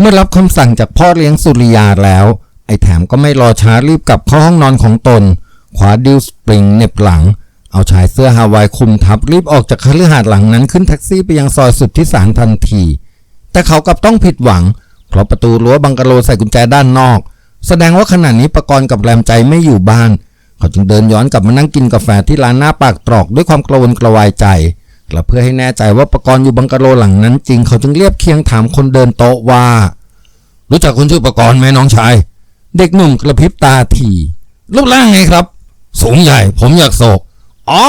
เมื่อรับคำสั่งจากพ่อเลี้ยงสุริยาแล้ว ไอ้แถมก็ไม่รอช้ารีบกลับเข้าห้องนอนของตนขวาดิวสปริงเน็บหลัง เอาชายเสื้อฮาวายคุมทับรีบออกจากคฤหาสน์หลังนั้นขึ้นแท็กซี่ไปยังซอยสุดที่สารทันที แต่เขากลับต้องผิดหวัง เพราะประตูรั้วบังกะโลใส่กุญแจด้านนอก แสดงว่าขณะนี้ประกรณ์กับแรมใจไม่อยู่บ้าน เขาจึงเดินย้อนกลับมานั่งกินกาแฟที่ร้านหน้าปากตรอกด้วยความกระวนกระวายใจ และเพื่อให้แน่ใจว่าประกรณ์อยู่บังกะโลหลังนั้นจริงเขาจึงเรียบเคียงถามคนเดินโต๊ะว่า รู้จักคนชื่อประกรณ์ไหมน้องชาย เด็กหนุ่มกระพริบตาทีรูปร่างไงครับ สูงใหญ่ ผมอยากโศกอ๋อ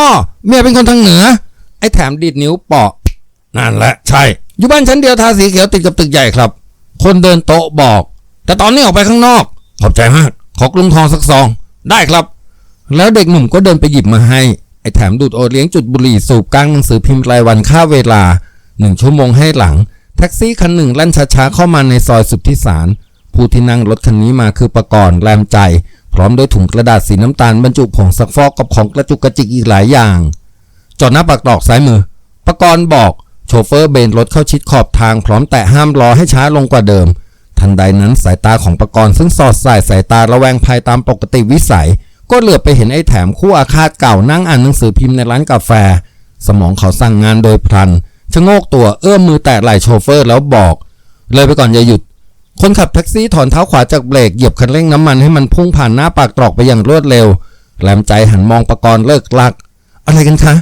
เมียเป็นคนทางเหนือ ไอ้แถมดีดนิ้วเปาะนั่นแหละใช่ อยู่บ้านชั้นเดียวทาสีเขียวติดกับตึกใหญ่ครับ คนเดินโต๊ะบอก แต่ตอนนี้ออกไปข้างนอก ขอบใจมาก ขอกลุงทองสักซอง ได้ครับ แล้วเด็กหนุ่มก็เดินไปหยิบมาให้ ไอ้แถมดูดโอเลี้ยงจุดบุหรี่สูบกลางหนังสือพิมพ์รายวันค่าเวลาหนึ่งชั่วโมงให้หลัง แท็กซี่คันหนึ่งลั่นช้าๆเข้ามาในซอยสุทธิสาร ผู้ที่นั่งรถคันนี้มาคือประกรณ์แรมใจ พร้อมด้วยถุงกระดาษสีน้ำตาลบรรจุผงซักฟอกกับของกระจุกกระจิกอีกหลายอย่าง จอดหน้าปากตอกซ้ายมือ ประกรณ์บอกโชเฟอร์เบนรถเข้าชิดขอบทางพร้อมแตะห้ามล้อให้ช้าลงกว่าเดิม ทันใดนั้นสายตาของประกรณ์ซึ่งสอดสายสายตาระแวงภัยตามปกติวิสัย ก็เหลือไปเห็นไอ้แถมคู่อาฆาตเก่านั่งอ่านหนังสือพิมพ์ในร้านกาแฟ สมองเขาสั่งงานโดยพลันชะโงกตัวเอื้อมมือแตะไหล่โชเฟอร์แล้วบอก เลยไปก่อนอย่าหยุด คนขับแท็กซี่ถอนเท้าขวาจากเบรกเหยียบคันเร่งน้ำมันให้มันพุ่งผ่านหน้าปากตรอกไปอย่างรวดเร็วแรมใจหันมองประกรณ์เลิกลัก อะไรกันคะ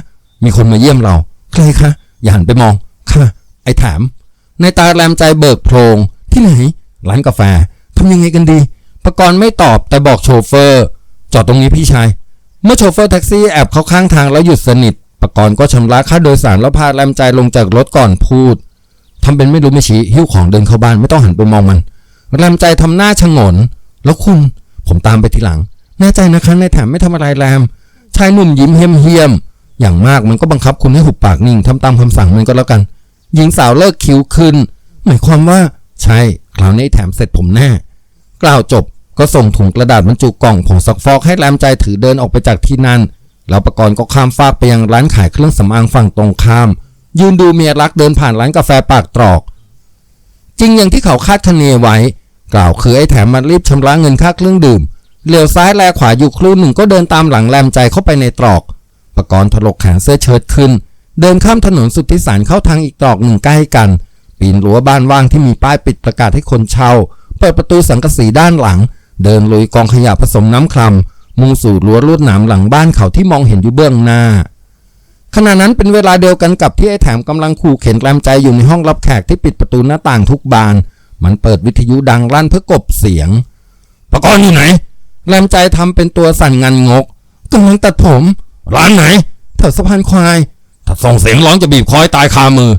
มีคนมาเยี่ยมเรา ใครคะ อย่าหันไปมอง ค่ะ ไอ้แถมในตาแรมใจเบิกโพรง ที่ไหน ร้านกาแฟทำยังไงกันดี ประกรณ์ไม่ตอบแต่บอกโชเฟอร์ จอดตรงนี้พี่ชาย เมื่อโชเฟอร์แท็กซี่แอบเข้าข้างทางแล้วหยุดสนิทประกรณ์ก็ชำระค่าโดยสารแล้วพาแรมใจลงจากรถก่อนพูดทำเป็นไม่รู้ไม่ชี้หิ้วของเดินเข้าบ้านไม่ต้องหันไปมองมันแรมใจทำหน้าชะงน แล้วคุณ ผมตามไปทีหลังแน่ใจนะคะในายแถมไม่ทำอะไรแรมชายหนุ่มยิ้มเฮียมเฮียมๆอย่างมากมันก็บังคับคุณให้หุบปากนิ่งทำตามคำสั่งมันก็แล้วกัน หญิงสาวเลิกคิ้วขึ้น หมายความว่า ใช่คราวนี้แถมเสร็จผมแน่กล่าวจบ ก็ส่งถุงกระดาษบรรจุกล่องผงซักฟอกให้แรมใจถือเดินออกไปจากที่นั่น แล้วประกรณ์ก็ข้ามฟากไปยังร้านขายเครื่องสำอางฝั่งตรงข้าม ยืนดูเมียรักเดินผ่านร้านกาแฟปากตรอก จริงอย่างที่เขาคาดคะเนไว้ กล่าวคือไอ้แถมมันรีบชำระเงินค่าเครื่องดื่มเหลียวซ้ายแลขวาอยู่ครู่หนึ่งก็เดินตามหลังแรมใจเข้าไปในตรอกประกรณ์ถลกแขนเสื้อเชิ้ตขึ้น เดินข้ามถนนสุทธิสารเข้าทางอีกตรอกหนึ่งใกล้กัน ปีนรั้วบ้านว่างที่มีป้ายปิดประกาศให้คนเช่า เปิดประตูสังกะสีด้านหลัง เดินลุยกองขยะผสมน้ำคลำมุ่งสู่รั้วลวดหนามหลังบ้านเขาที่มองเห็นอยู่เบื้องหน้า ขณะนั้นเป็นเวลาเดียวกันกับที่ไอ้แถมกำลังขู่เข็นแรมใจอยู่ในห้องรับแขกที่ปิดประตูหน้าต่างทุกบาน มันเปิดวิทยุดังลั่นเพื่อกบเสียงประกรณ์อยู่ไหนแรมใจทำเป็นตัวสั่นงันงกกำลังตัดผม ร้านไหนแถวสะพานควายถ้าส่งเสียงร้องจะบีบคอยตายคามือ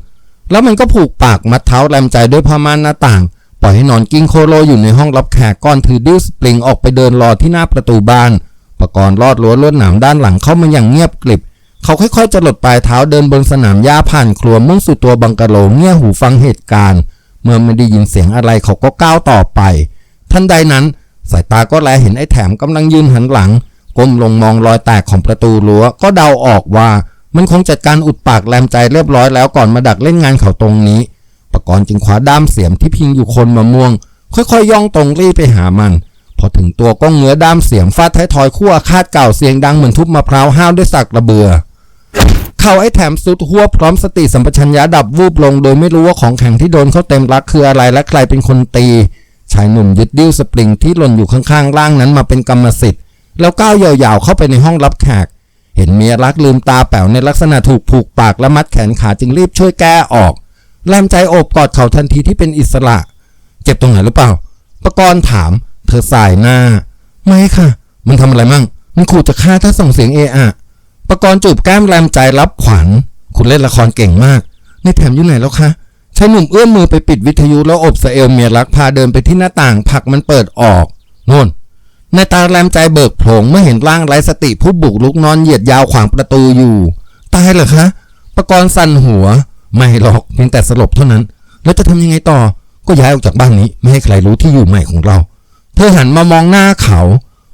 แล้วมันก็ผูกปากมัดเท้าแรมใจด้วยผ้าม่านหน้าต่าง ปล่อยให้นอนกิ้งโคโลอยู่ในห้องรับแขกก่อนถือดิ้วสปริงออกไปเดินรอที่หน้าประตูบ้านประกรณ์ลอดรั้วลวดหนามด้านหลังเข้ามาอย่างเงียบกริบ เขาค่อยๆจะหลดปลายเท้าเดินบนสนามหญ้าผ่านครัวมุ่งสู่ตัวบังกะโลเงี่ยหูฟังเหตุการณ์ เมื่อไม่ได้ยินเสียงอะไรเขาก็ก้าวต่อไป ทันใดนั้น สายตาก็แลเห็นไอ้แถมกำลังยืนหันหลังก้มลงมองรอยแตกของประตูรั้วก็เดาออกว่า มันคงจัดการอุดปากแรมใจเรียบร้อยแล้วก่อนมาดักเล่นงานเขาตรงนี้ กรจึงคว้าด้ามเสียมที่พิงอยู่คนมะม่วง ค่อยๆย่องตรงรีไปหามัน พอถึงตัวก็เงื้อด้ามเสียมฟาดท้ายทอยคู่อาฆาตเก่าเสียงดังเหมือนทุบมะพร้าวห้าวด้วยสักระเบือเข่าไอ้แถมสุดหัวพร้อมสติสัมปชัญญะดับวูบลง โดยไม่รู้ว่าของแข็งที่โดนเขาเต็มรักคืออะไรและใครเป็นคนตีชายหนุ่มยึดดิ้วสปริงที่หล่นอยู่ข้างๆล่างนั้นมาเป็นกรรมสิทธิ์ แล้วก้าวยาวๆเข้าไปในห้องรับแขก เห็นเมียรักลืมตาแป๋วในลักษณะถูกผูกปากและมัดแขนขาจึงรีบช่วยแก้ออก แรมใจโอบกอดเขาทันทีที่เป็นอิสระ เจ็บตรงไหนหรือเปล่าปรกรณ์ถาม เธอสายหน้า ไม่ค่ะ มันทำอะไรมั่ง มันขู่จะฆ่าถ้าส่งเสียงเออะปรกรณ์จูบแก้มแรมใจรับขวัญ คุณเล่นละครเก่งมาก ในแถมอยู่ไหนแล้วคะชายหนุ่มเอื้อมมือไปปิดวิทยุแล้วอบสเอลเมียรักพาเดินไปที่หน้าต่างผักมันเปิดออกโน่นในตาแรมใจเบิกโผลงเมื่อเห็นร่างไร้สติผู้บุกลุกนอนเหยียดยาวขวางประตูอยู่ ตายเหรอคะ ประกรณ์สั่นหัว ไม่หรอกเพียงแต่สลบเท่านั้น แล้วจะทำยังไงต่อ ก็ย้ายออกจากบ้านนี้ ไม่ให้ใครรู้ที่อยู่ใหม่ของเรา เธอหันมามองหน้าเขา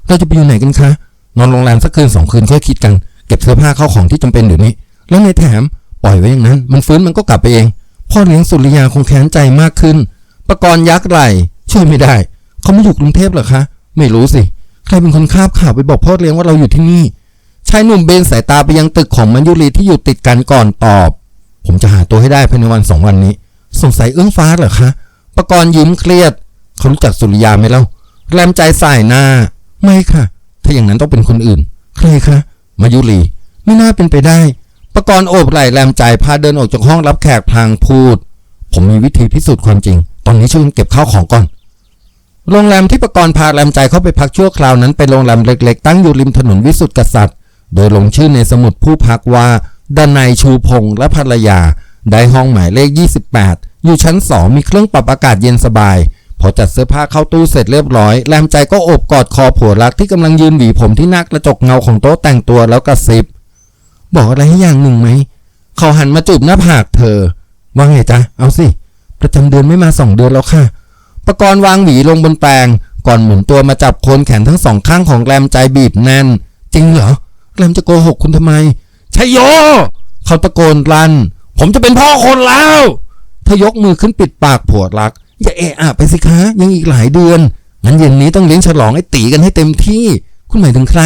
เราจะไปอยู่ไหนกันคะ นอนโรงแรมสักคืนสองคืนค่อยคิดกัน เก็บเสื้อผ้าเข้าของที่จำเป็นเดี๋ยวนี้ แล้วในแถมปล่อยไว้อย่างนั้น มันฟื้นมันก็กลับไปเอง พ่อเลี้ยงสุริยาคงแค้นใจมากขึ้น ประกรณ์ยักษ์ไหลช่วยไม่ได้ เขาไม่อยู่กรุงเทพหรอคะ ไม่รู้สิ ใครเป็นคนคาบข่าวไปบอกพ่อเลี้ยงว่าเราอยู่ที่นี่ ชายหนุ่มเบนสายตาไปยังตึกของมัญยุรีที่อยู่ติดกันก่อนตอบ ผมจะหาตัวให้ได้ภายในวันสองวันนี้ สงสัยเอื้องฟ้าเหรอคะประกรณ์ยิ้มเครียด เขารู้จักสุริยาไหมเล่าแรมใจสายหน้า ไม่ค่ะ ถ้าอย่างนั้นต้องเป็นคนอื่น ใครคะ มายุรี ไม่น่าเป็นไปได้ ประกรณ์โอบไหล่แรมใจพาเดินออกจากห้องรับแขกพลางพูด ผมมีวิธีพิสูจน์ความจริง ตอนนี้ช่วยกันเก็บข้าวของก่อน โรงแรมที่ประกรณ์พาแรมใจเข้าไปพักชั่วคราวนั้นเป็นโรงแรมเล็ก ๆ ตั้งอยู่ริมถนนวิสุทธิกษัตริย์ โดยลงชื่อในสมุดผู้พักว่า ดานายชูพงษ์และภรรยา ได้ห้องหมายเลข 28 อยู่ชั้น2มีเครื่องปรับอากาศเย็นสบาย พอจัดเสื้อผ้าเข้าตู้เสร็จเรียบร้อย แรมใจก็อบกอดคอผัวรักที่กำลังยืนหวีผมที่หน้ากระจกเงาของโต๊ะแต่งตัวแล้วกระซิบ บอกอะไรให้อย่างหนึ่งไหม เขาหันมาจูบหน้าผากเธอ ว่าไงจ๊ะ เอาสิ ประจำเดือนไม่มาสองเดือนแล้วค่ะ ประกรณ์วางหวีลงบนแปลง ก่อนหมุนตัวมาจับโคนแขนทั้งสองข้างของแรมใจบีบแน่น จริงเหรอ แรมจะโกหกคุณทำไม ชยโย เขาตะโกนลัน ผมจะเป็นพ่อคนแล้วเธอยกมือขึ้นปิดปากผัวรัก อย่าเอะอะไปสิคะยังอีกหลายเดือนงั้นเย็นนี้ต้องเลี้ยงฉลองไอ้ตีกันให้เต็มที่ คุณหมายถึงใคร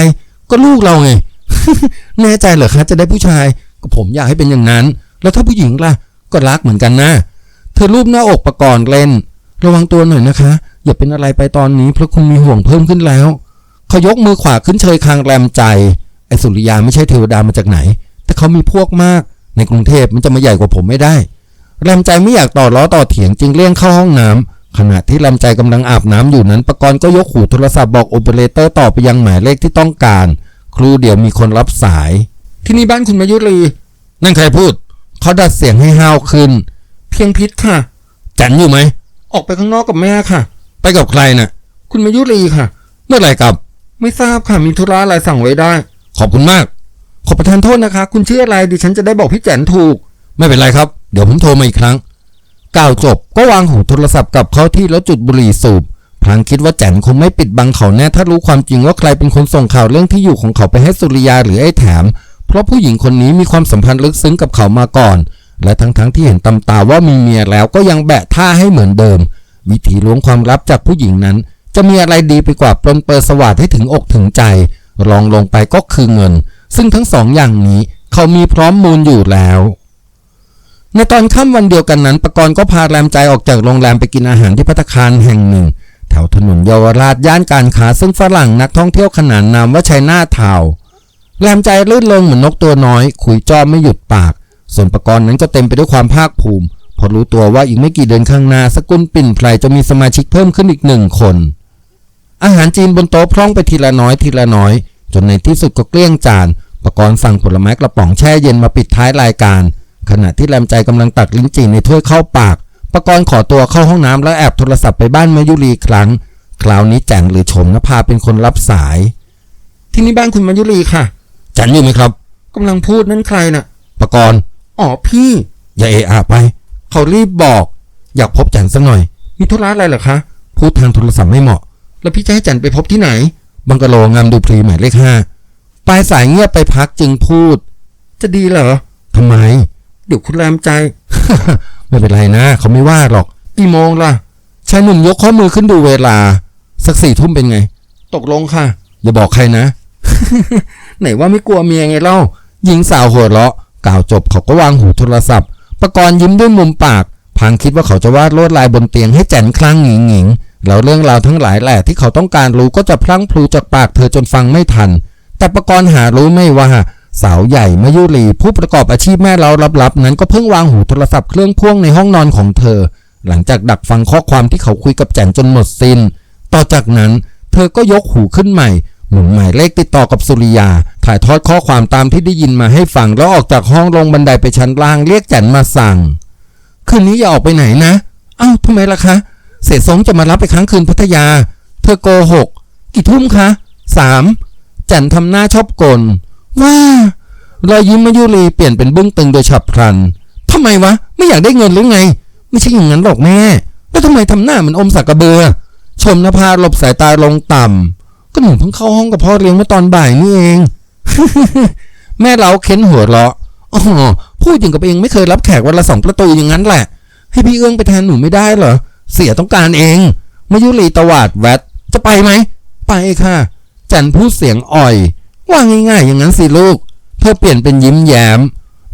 ก็ลูกเราไง แน่ใจเหรอคะจะได้ผู้ชาย ก็ผมอยากให้เป็นอย่างนั้น แล้วถ้าผู้หญิงล่ะ ก็รักเหมือนกันนะ เธอรูปหน้าอกประกรณ์เล่น ระวังตัวหน่อยนะคะ อย่าเป็นอะไรไปตอนนี้เพราะคุณมีห่วงเพิ่มขึ้นแล้ว เขายกมือขวาขึ้นเชยคางแรมใจ สุริยาไม่ใช่เทวดามาจากไหน แต่เขามีพวกมากในกรุงเทพมันจะมาใหญ่กว่าผมไม่ได้แรมใจไม่อยากต่อล้อต่อเถียงจึงเลี่ยงเข้าห้องน้ำขณะที่แรมใจกำลังอาบน้ำอยู่นั้นประกรณ์ก็ยกหูโทรศัพท์บอกโอเปอเรเตอร์ต่อไปยังหมายเลขที่ต้องการ ครูเดี๋ยวมีคนรับสาย ที่นี่บ้านคุณมายุรีนั่นใครพูดเขาดัดเสียงให้ห้าวขึ้น เพียงพิษค่ะ จันอยู่ไหมออกไปข้างนอกกับแม่ค่ะ ไปกับใครน่ะ คุณมายุรีค่ะ เมื่อไหร่กลับ ไม่ทราบค่ะมีธุระอะไรสั่งไว้ได้ ขอบคุณมาก ขอประทานโทษนะคะ คุณชื่ออะไรดิฉันจะได้บอกพี่แจนถูก ไม่เป็นไรครับ เดี๋ยวผมโทรมาอีกครั้ง กล่าวจบก็วางหูโทรศัพท์กลับเข้าที่แล้วจุดบุหรี่สูบพลางคิดว่าแจนคงไม่ปิดบังเขาแน่ถ้ารู้ความจริงว่าใครเป็นคนส่งข่าวเรื่องที่อยู่ของเขาไปให้สุริยาหรือไอ้แถม เพราะผู้หญิงคนนี้มีความสัมพันธ์ลึกซึ้งกับเขามาก่อน และทั้งๆที่เห็นตำตาว่ามีเมียแล้วก็ยังแบะท่าให้เหมือนเดิม วิธีล้วงความลับจากผู้หญิงนั้น จะมีอะไรดีไปกว่าปลนเปิดสวัสดให้ถึงอกถึงใจ รองลงไปก็คือเงิน ซึ่งทั้งสองอย่างนี้เขามีพร้อมมูลอยู่แล้ว ในตอนค่ำวันเดียวกันนั้นประกรณ์ก็พาแรมใจออกจากโรงแรมไปกินอาหารที่พัตคารแห่งหนึ่ง แถวถนนเยาวราชย่านการค้าซึ่งฝรั่งนักท่องเที่ยวขนานนามว่าชัยนาทาวแรมใจลื่นลงเหมือนนกตัวน้อย คุยจ้อไม่หยุดปาก ส่วนประกรณ์นั้นก็เต็มไปด้วยความภาคภูมิพอรู้ตัวว่าอีกไม่กี่เดือนข้างหน้าสกุลปิ่นไพรจะมีสมาชิกเพิ่มขึ้นอีกหนึ่งคนอาหารจีนบนโต๊ะพร่องไปทีละน้อยทีละน้อย จนในที่สุดก็เกลี้ยงจานประกรณ์สั่งผลไม้กระป๋องแช่เย็นมาปิดท้ายรายการ ขณะที่แรมใจกำลังตักลิ้นจี่ในถ้วยเข้าปากประกรณ์ขอตัวเข้าห้องน้ำแล้วแอบโทรศัพท์ไปบ้านมายุรีอีกครั้ง คราวนี้แจงหรือชมนภาเป็นคนรับสาย ที่นี่บ้านคุณมายุรีค่ะ จันอยู่ไหมครับกำลังพูดนั่นใครน่ะประกรณ์อ๋อพี่ อย่าเอะอะไป เขารีบบอก อยากพบจันสักหน่อย มีธุระอะไรเหรอคะพูดทางโทรศัพท์ไม่เหมาะ แล้วพี่จะให้จันไปพบที่ไหน บังกะโลงามดูพลีหมายเลขห้าปลายสายเงียบไปพักจึงพูด จะดีเหรอทำไม เดี๋ยวคุณแรมใจ ไม่เป็นไรนะ เขาไม่ว่าหรอกกี่โมงล่ะชายหนุ่มยกข้อมือขึ้นดูเวลา สักสี่ทุ่มเป็นไง ตกลงค่ะ อย่าบอกใครนะ ไหนว่าไม่กลัวเมียไงเล่าหญิงสาวหัวเราะกล่าวจบเขาก็วางหูโทรศัพท์ ประกรณ์ยิ้มด้วยมุมปาก พังคิดว่าเขาจะวาดลวดลายบนเตียงให้แจนคลั่งหงิงหงิง แล้วเรื่องราวทั้งหลายแหละที่เขาต้องการรู้ก็จะพลั้งพลูจากปากเธอจนฟังไม่ทัน แต่ประกรณ์หารู้ไม่ว่าสาวใหญ่มายุรีผู้ประกอบอาชีพแม่เล้าลับๆ นั้นก็เพิ่งวางหูโทรศัพท์เครื่องพ่วงในห้องนอนของเธอ หลังจากดักฟังข้อความที่เขาคุยกับแจนจนหมดสิน้น ต่อจากนั้น เธอก็ยกหูขึ้นใหม่หมุนหมายเลขติดต่อกับสุริยา ถ่ายทอดข้อความตามที่ได้ยินมาให้ฟังแล้วออกจากห้องลงบันไดไปชั้นล่างเรียกแจนมาสั่ง คืนนี้อย่าออกไปไหนนะ เอ้าทำไมล่ะคะ เศษสงจะมารับไปค้างคืนพัทยา เธอโกหก กี่ทุ่มคะสามจันทำหน้าชอบกลว้ารอยยิ้มมายุรีเปลี่ยนเป็นบึ้งตึงโดยฉับพลันทำไมวะ ไม่อยากได้เงินหรือไง ไม่ใช่อย่างนั้นหรอกแม่ แล้วทำไมทำหน้าเหมือนอมสักกระเบือ ชมนภาหลบสายตาลงต่ำก็หนูเพิ่งเข้าห้องกับพ่อเลี้ยงเมื่อตอนบ่ายนี่เอง แม่เราเค้นหัวเราะอ๋อพูดอย่างกับเองไม่เคยรับแขกวันละสองประตูอย่างนั้นแหละ ให้พี่เอื้องไปแทนหนูไม่ได้เหรอ เสียต้องการเอง มายุรีตวาดแวดจะไปไหม ไปค่ะ จันพูดเสียงอ่อย ว่าง่ายๆ อย่างนั้นสิลูกเพื่อเปลี่ยนเป็นยิ้มแย้ม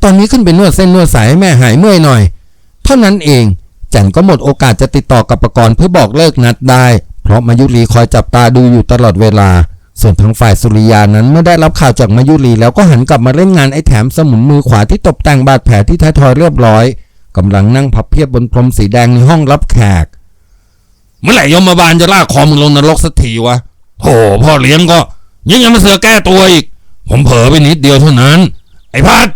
ตอนนี้ขึ้นไปนวดเส้นนวดสายให้แม่หายเมื่อยหน่อย เท่านั้นเอง จันก็หมดโอกาสจะติดต่อกับประกรณ์เพื่อบอกเลิกนัดได้ เพราะมายุรีคอยจับตาดูอยู่ตลอดเวลา ส่วนทางฝ่ายสุริยานั้นเมื่อได้รับข่าวจากมายุรีแล้วก็หันกลับมาเล่นงานไอ้แถมสมุนมือขวาที่ตกแต่งบาดแผลที่ท้ายทอยเรียบร้อย กำลังนั่งพับเพียบบนพรมสีแดงในห้องรับแขก เมื่อไหร่ยมบาลจะลากคอมึงลงนรกสักทีวะโธ่พ่อเลี้ยงก็ยังยังมาเสือแก้ตัวอีก ผมเผลอไปนิดเดียวเท่านั้น ไอ้พัด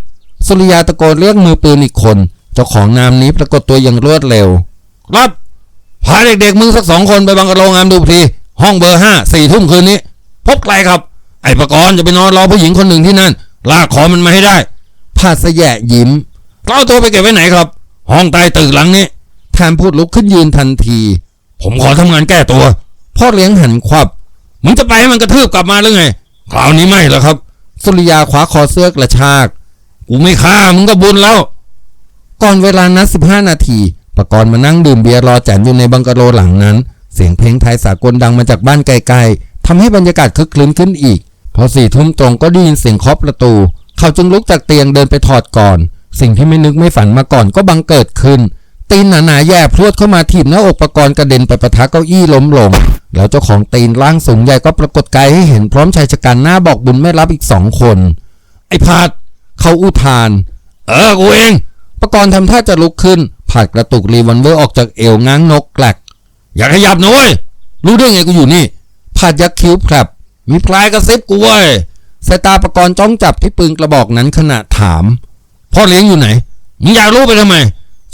สุริยาตะโกนเรียกมือปืนอีกคน เจ้าของนามนี้ปรากฏตัวอย่างรวดเร็ว รับพาเด็กๆมึงสักสองคนไปบังกะโรงงามดูทีห้องเบอร์ห้าสี่ทุ่มคืนนี้ พบใครครับ ไอ้ประกรณ์จะไปนอนรอผู้หญิงคนหนึ่งที่นั่น ลากคอมันมาให้ได้พาสแยะยิ้มเราเอาตัวไปเก็บไว้ไหนครับ ห้องใต้ตึกหลังนี้แทนพูดลุกขึ้นยืนทันที ผมขอทำงานแก้ตัว พ่อเลี้ยงหันควับมึงจะไปให้มันกระทืบกลับมาหรือไงคราวนี้ไม่แล้วครับ สุริยาคว้าคอเสื้อกระชาก กูไม่ฆ่ามึงก็บุญแล้ว ก่อนเวลานัด15นาทีประกรณ์มานั่งดื่มเบียร์รอแจนอยู่ในบังกะโลหลังนั้น เสียงเพลงไทยสากลดังมาจากบ้านไกลๆทำให้บรรยากาศคึกคลื้นขึ้นอีก พอสี่ทุ่มตรงก็ได้ยินเสียงเคาะประตู เขาจึงลุกจากเตียงเดินไปถอดก่อน สิ่งที่ไม่นึกไม่ฝันมาก่อนก็บังเกิดขึ้น ตีนหนาๆแย่พรวดเข้ามาถีบหน้าอกประกรณ์กระเด็นไปประทะเก้าอี้ล้มลง แล้วเจ้าของตีนร่างสูงใหญ่ก็ปรากฏกายให้เห็นพร้อมชายชะกันหน้าบอกบุญไม่รับอีกสองคน ไอ้พาดเขาอุทาน เออกูเองประกรณ์ทำท่าจะลุกขึ้นผาดกระตุกรีวอลเวอร์ออกจากเอวง้างนกแกลกอย่าขยับนะเว้ยรู้ได้ไงกูอยู่นี่ผาดยักคิ้วแผลบมีพลายกระซิบกูเว้ยสายตาประกรณ์จ้องจับที่ปืนกระบอกนั้นขณะถาม พ่อเลี้ยงอยู่ไหนมึงอยากรู้ไปทำไม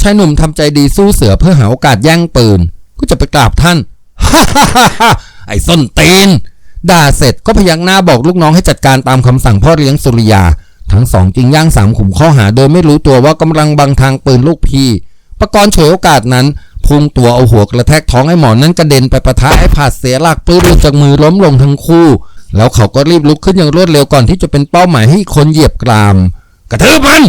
ชายหนุ่มทำใจดีสู้เสือเพื่อหาโอกาสแย่งปืน ก็จะไปกราบท่านฮ่าฮ่าฮ่าไอ้ส้นตีน ด่าเสร็จก็พยักหน้าบอกลูกน้องให้จัดการตามคำสั่งพ่อเลี้ยงสุริยา ทั้งสองจึงย่างสามขุมข้อหาโดยไม่รู้ตัวว่ากำลังบังทางปืนลูกพี่ประกรณ์ฉวยโอกาสนั้นพุ่งตัวเอาหัวกระแทกท้องไอ้หมอนนั้นกระเด็นไปประทะไอ้ผาดเสียหลักปืนลุดจากมือล้มลงทั้งคู่ แล้วเขาก็รีบลุกขึ้นอย่างรวดเร็วก่อนที่จะเป็นเป้าหมายให้คนเหยียบกราม กระทืบมัน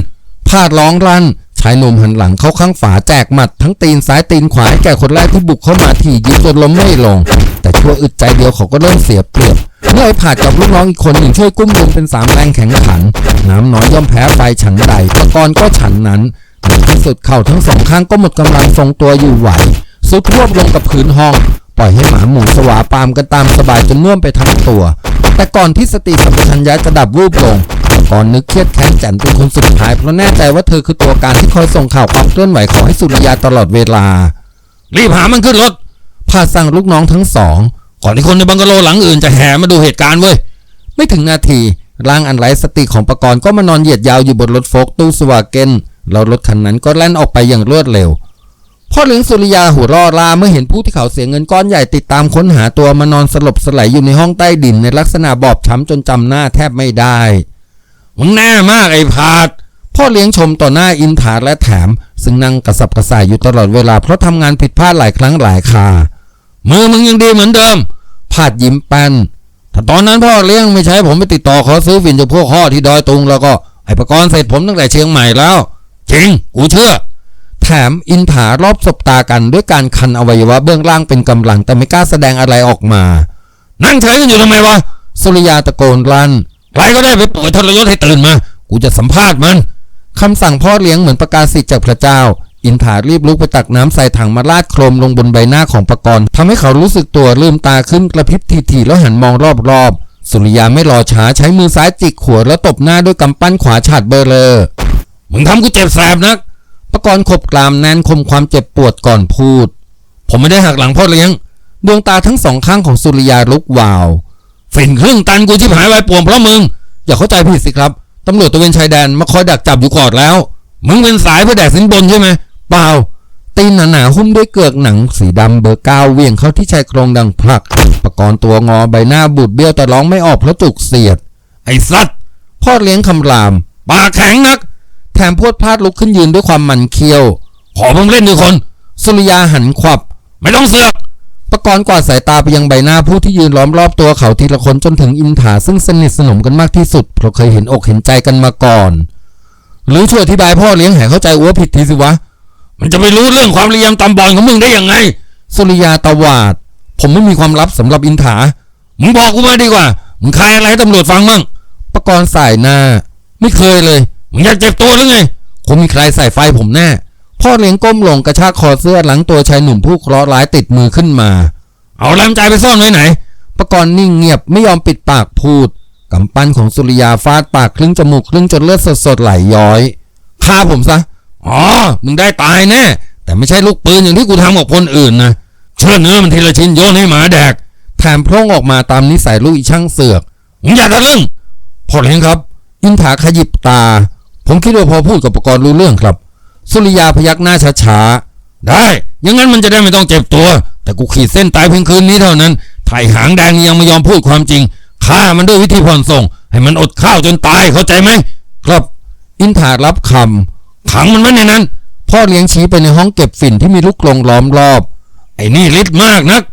พาดร้องรั่นชายหนุ่มหันหลังเข้าข้างฝาแจกหมัดทั้งตีนซ้ายตีนขวาให้แก่คนแรกที่บุกเข้ามาถี่ยิงจนล้มไม่ลง แต่ชั่วอึดใจเดียวเขาก็เริ่มเสียเปรียบเมื่อไอ้ผาดกับลูกน้องอีกคนหนึ่งช่วยกุ้มลุมเป็นสามแรงแข็งขันน้ำน้อยย่อมแพ้ไฟฉันใดประกรณ์ก็ฉันนั้นในที่สุดเข่าทั้งสองข้างก็หมดกำลังทรงตัวอยู่ไหวสุดรวบลงกับพื้นห้อง ปล่อยให้หมาหมูสวาปามกันตามสบายจนน่วมไปทั้งตัว แต่ก่อนที่สติสัมปชัญญะจะดับวูบลง ก่อนนึกเครียดแค้นจันเป็นคนสุดท้ายเพราะแน่ใจว่าเธอคือตัวการที่คอยส่งข่าวความเคลื่อนไหวของให้สุริยาตลอดเวลา รีบหามันขึ้นรถพาสั่งลูกน้องทั้งสอง ก่อนที่คนในบังกะโลหลังอื่นจะแห่มาดูเหตุการณ์เว้ยไม่ถึงนาทีร่างอันไร้สติของประกรณ์ก็มานอนเหยียดยาวอยู่บนรถโฟกตู้สวาเกนแล้วรถคันนั้นก็แล่นออกไปอย่างรวดเร็วพ่อเลี้ยงสุริยาหัวร่อลาเมื่อเห็นผู้ที่เขาเสียเงินก้อนใหญ่ติดตามค้นหาตัวมานอนสลบสลายอยู่ในห้องใต้ดินในลักษณะบอบช้ำจนจำหน้าแทบไม่ได้ มึงแน่มากไอ้พาดพ่อเลี้ยงชมต่อหน้าอินทาและแถม ซึ่งนั่งกระสับกระส่ายอยู่ตลอดเวลาเพราะทำงานผิดพลาดหลายครั้งหลายคามือมึงยังดีเหมือนเดิมพาดยิ้มแป้นถ้าตอนนั้นพ่อเลี้ยงไม่ใช้ผมไปติดต่อขอซื้อฝิ่นจากพวกข้อที่ดอยตุงแล้วก็ไอ้ประกรณ์เสร็จผมตั้งแต่เชียงใหม่แล้วจริงกูเชื่อ แถมอินถารอบสบตากันด้วยการคันอวัยวะเบื้องล่างเป็นกำลังแต่ไม่กล้าแสดงอะไรออกมา นั่งเฉยกันอยู่ทำไมวะสุริยาตะโกนลั่น ใครก็ได้ไปปลุกไอ้ทรยศให้ตื่นมา กูจะสัมภาษณ์มันคำสั่งพ่อเลี้ยงเหมือนประกาศสิทธิ์จากพระเจ้า อินถารีบลุกไปตักน้ำใส่ถังมาราดโครมลงบนใบหน้าของประกรณ์ทำให้เขารู้สึกตัวลืมตาขึ้นกระพริบทีๆแล้วหันมองรอบๆ สุริยาไม่รอช้าใช้มือซ้ายจิกหัวแล้วตบหน้าด้วยกำปั้นขวาฉาดเบอร์เลอร์มึงทำกูเจ็บแสบนักประกรณ์ขบกรามแน่นคมความเจ็บปวดก่อนพูด ผมไม่ได้หักหลังพ่อเลี้ยง ดวงตาทั้งสองข้างของสุริยาลุกวาว ฝิ่นครึ่งตันกูชิบหายไว้ป่วงเพราะมึง อย่าเข้าใจผิดสิครับตำรวจตระเวนชายแดนมาคอยดักจับอยู่ก่อนแล้ว มึงเป็นสายเพื่อแดกสินบนใช่ไหมเปล่า ตีนหนาๆหุ้มด้วยเกือกหนังสีดำเบอร์เก้าเวียงเข้าที่ชายโครงดังพลัก ประกรณ์ตัวงอใบหน้าบูดเบี้ยวแต่ร้องไม่ออกเพราะจุกเสียด ไอ้สัตว์พ่อเลี้ยงคำรามปากแข็งนัก แถมพวดพลาดลุกขึ้นยืนด้วยความมันเคี้ยว ขอผมเล่นด้วยคน สุริยาหันขวับ ไม่ต้องเสือก กรณ์กวาดสายตาไปยังใบหน้าผู้ที่ยืนล้อมรอบตัวเขาทีละคนจนถึงอินถาซึ่งสนิทสนมกันมากที่สุดเพราะเคยเห็นอกเห็นใจกันมาก่อน หรือช่วยอธิบายพ่อเลี้ยงให้เข้าใจอ้วผิดทีสิวะ มันจะไปรู้เรื่องความระยำตำบอลของมึงได้ยังไง สุริยาตวาด ผมไม่มีความลับสำหรับอินถามึงบอกกูมาดีกว่ามึงใครอะไรตำรวจฟังมั่งประกรณ์สายหน้า ไม่เคยเลยมึงอยากเจ็บตัวหรือไงคงมีใครใส่ไฟผมแน่พ่อเลี้ยงก้มลงกระชากคอเสื้อหลังตัวชายหนุ่มผู้เคราะห์ร้ายติดมือขึ้นมา เอาลำใจไปซ่อนไว้ไหนประกรณ์นิ่งเงียบไม่ยอมปิดปากพูดกำปั้นของสุริยาฟาดปากครึ่งจมูกครึ่งจนเลือดสดๆไหลย้อยฆ่าผมซะอ๋อมึงได้ตายแน่แต่ไม่ใช่ลูกปืนอย่างที่กูทำกับคนอื่นนะเชื่อเนื้อมันทีละชิ้นโยนให้หมาแดกแถมพร่องออกมาตามนิสัยลูกอีช่างเสือกมึงอย่าทะลึ่งพอเลี้ยงครับ อินถาขยิบตา ผมคิดว่าพอพูดกับประกรณ์รู้เรื่องครับ สุริยาพยักหน้าช้าๆได้ย่างนั้นมันจะได้ไม่ต้องเจ็บตัว แต่กูขีดเส้นตายเพียงคืนนี้เท่านั้นไถ่หางแดงยังไม่ยอมพูดความจริงฆ่ามันด้วยวิธีผ่อนส่ง ให้มันอดข้าวจนตายเข้าใจไหมครับอินถารับคขังมันไว้ในนั้น พ่อเลี้ยงชี้ไปในห้องเก็บฝิ่นที่มีลูกกรงล้อมรอบ ไอ้นี่ฤทธิ์มากนัก